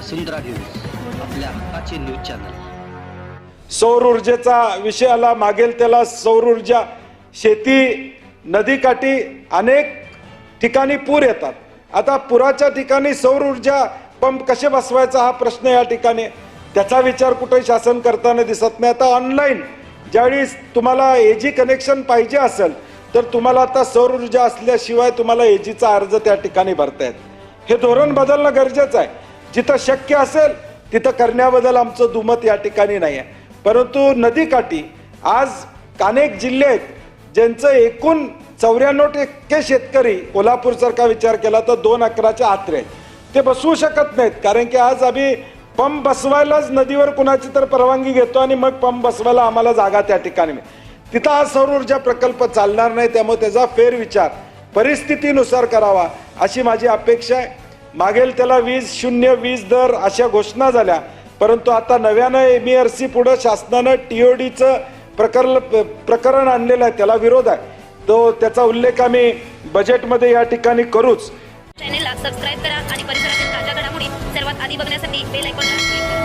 वसुंधरा news आपल्या हक्काचे news channel. सौर ऊर्जेचा विषय आला मागेल त्याला सौर ऊर्जा. शेती नदीकाठी अनेक ठिकाणी पूर येतात. आता पुराच्या ठिकाणी सौर ऊर्जा पंप कसे बसवायचा हा प्रश्न या ठिकाणी. त्याचा विचार कुठे शासन करताना दिसत नाही. आता ऑनलाईन ज्यावेळी तुम्हाला एजी कनेक्शन पाहिजे असेल तर तुम्हाला आता सौर ऊर्जा असल्याशिवाय तुम्हाला एजीचा अर्ज त्या ठिकाणी भरता येत. हे धोरण बदलणं गरजेचं आहे. जिथं शक्य असेल तिथं करण्याबद्दल आमचं दुमत या ठिकाणी नाही आहे परंतु नदीकाठी आज अनेक जिल्हे आहेत ज्यांचं एकूण चौऱ्याण्णव टक्के शेतकरी कोल्हापूरसारखा विचार केला तर दोन अकराच्या आत्रे आहेत. ते बसवू शकत नाहीत कारण की आज आम्ही पंप बसवायलाच नदीवर कुणाची तर परवानगी घेतो आणि मग पंप बसवायला आम्हाला जागा त्या ठिकाणी तिथं हा सौर ऊर्जा प्रकल्प चालणार नाही त्यामुळे त्याचा फेरविचार परिस्थितीनुसार करावा अशी माझी अपेक्षा आहे. मागेल त्याला वीज शून्य वीज दर अशा घोषणा झाल्या. परंतु आता नव्यानं एम ई आर सी पुढं शासनानं टी ओ डीचं प्रकरण प्रकरण आणलेलं आहे. त्याला विरोध आहे. तो त्याचा उल्लेख आम्ही बजेटमध्ये या ठिकाणी करूच. चॅनेलला सबस्क्राईब करा आणि परिसरातील ताज्या घडामोडी सर्वात आधी बघण्यासाठी बेल आयकॉन क्लिक करा.